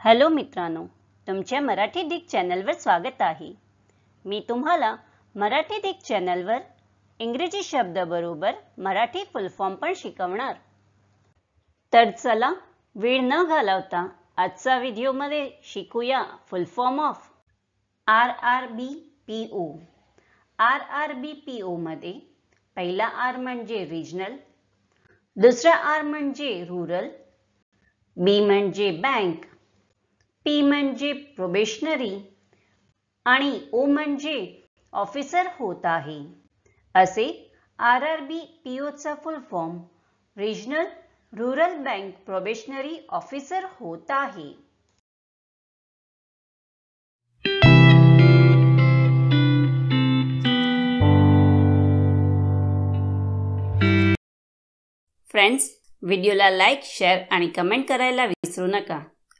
Hello मित्रांनो तुमच्या Marathi Dick चॅनलवर स्वागत आहे. मी तुम्हाला मराठी डिक चॅनलवर इंग्रजी शब्दाबरोबर मराठी फुल फॉर्म पण शिकवणार. तर चला वेळ न घालवता आजचा व्हिडिओमध्ये शिकूया full form of R R B P O R R B P ओमध्ये पहिला आर म्हणजे रिजनल दुसरा आर म्हणजे रुरल बी म्हणजे बँक पी म्हणजे प्रोबेशनरी आणि ओ म्हणजे ऑफिसर होत आहे. असे R R B P Ocha full form regional rural bank probationary officer होत आहे. फ्रेंड्स व्हिडिओला लाईक शेअर आणि कमेंट करायला विसरू नका.